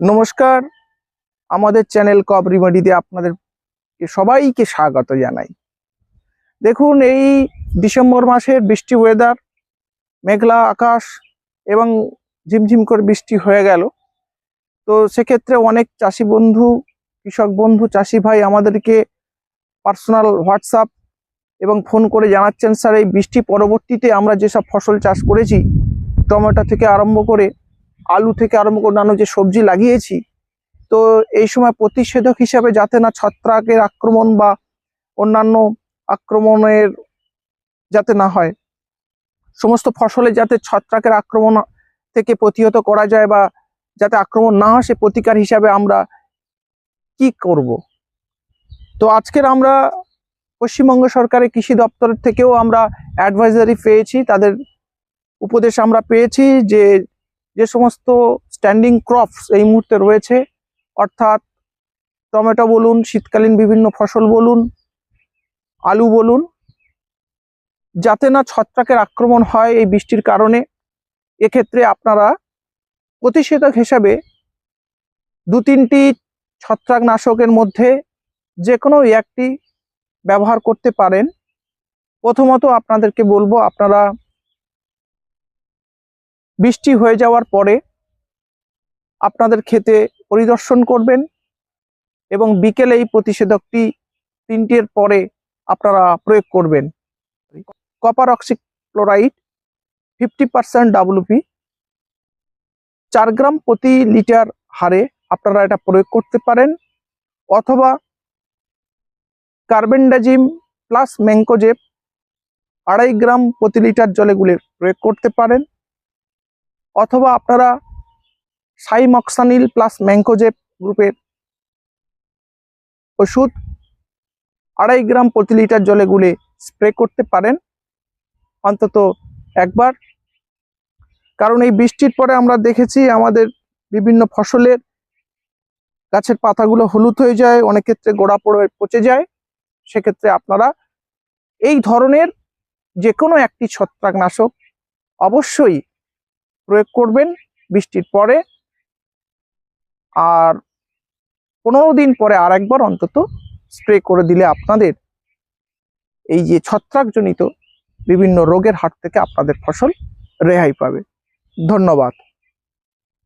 নমস্কার। আমাদের চ্যানেল কব রিমেডিতে আপনাদের সবাইকে স্বাগত জানাই। দেখুন, এই ডিসেম্বর মাসের বৃষ্টি ওয়েদার মেঘলা আকাশ এবং ঝিমঝিম করে বৃষ্টি হয়ে গেল। তো সেক্ষেত্রে অনেক চাষি বন্ধু, কৃষক বন্ধু, চাষি ভাই আমাদেরকে পার্সোনাল হোয়াটসঅ্যাপ এবং ফোন করে জানাচ্ছেন, স্যার, এই বৃষ্টি পরবর্তীতে আমরা যেসব ফসল চাষ করেছি, টমেটো থেকে আরম্ভ করে আলু থেকে আরম্ভ করে অন্যান্য যে সবজি লাগিয়েছি, তো এই সময় প্রতিষেধক হিসাবে যাতে না ছত্রাকের আক্রমণ বা অন্যান্য আক্রমণের যাতে না হয়, সমস্ত ফসলে যাতে ছত্রাকের আক্রমণ থেকে প্রতিহত করা যায় বা যাতে আক্রমণ না হয়, সে প্রতিকার হিসাবে আমরা কি করব? তো আজকের আমরা পশ্চিমবঙ্গ সরকারের কৃষি দপ্তরের থেকেও আমরা অ্যাডভাইজারি পেয়েছি, তাদের উপদেশ আমরা পেয়েছি যে যে সমস্ত স্ট্যান্ডিং ক্রপস এই মুহূর্তে রয়েছে, অর্থাৎ টমেটো বলুন, শীতকালীন বিভিন্ন ফসল বলুন, আলু বলুন, যাতে না ছত্রাকের আক্রমণ হয় এই বৃষ্টির কারণে, এক্ষেত্রে আপনারা প্রতিষেধক হিসাবে দু তিনটি ছত্রাকনাশকের মধ্যে যে কোনো একটি ব্যবহার করতে পারেন। প্রথমত আপনাদেরকে বলব, আপনারা বৃষ্টি হয়ে যাওয়ার পরে আপনাদের ক্ষেতে পরিদর্শন করবেন এবং বিকেলে এই প্রতিষেধকটি তিনটের পরে আপনারা প্রয়োগ করবেন। Copper oxychloride fifty percent WP চার গ্রাম প্রতি লিটার হারে আপনারা এটা প্রয়োগ করতে পারেন, অথবা কার্বেন্ডাজিম প্লাস ম্যাঙ্কোজেব আড়াই গ্রাম প্রতি লিটার জলে গুলে প্রয়োগ করতে পারেন। অথবা আপনারা সাইমক্সানিল প্লাস ম্যাঙ্কোজেব গ্রুপের ওষুধ আড়াই গ্রাম প্রতি লিটার জলে গুলে স্প্রে করতে পারেন। অন্তত একবার। কারণ এই বৃষ্টির পরে আমরা দেখেছি আমাদের বিভিন্ন ফসলের গাছের পাতাগুলো হলুদ হয়ে যায়, অনেক ক্ষেত্রে গোড়া পড়ে, পচে যায়। সেক্ষেত্রে আপনারা এই ধরনের যে কোনো একটি ছত্রাকনাশক অবশ্যই প্রয়োগ করবেন বৃষ্টির পরে। আর পনেরো দিন পরে আর একবার অন্তত স্প্রে করে দিলে আপনাদের এই যে ছত্রাকজনিত বিভিন্ন রোগের হাত থেকে আপনাদের ফসল রেহাই পাবে। ধন্যবাদ।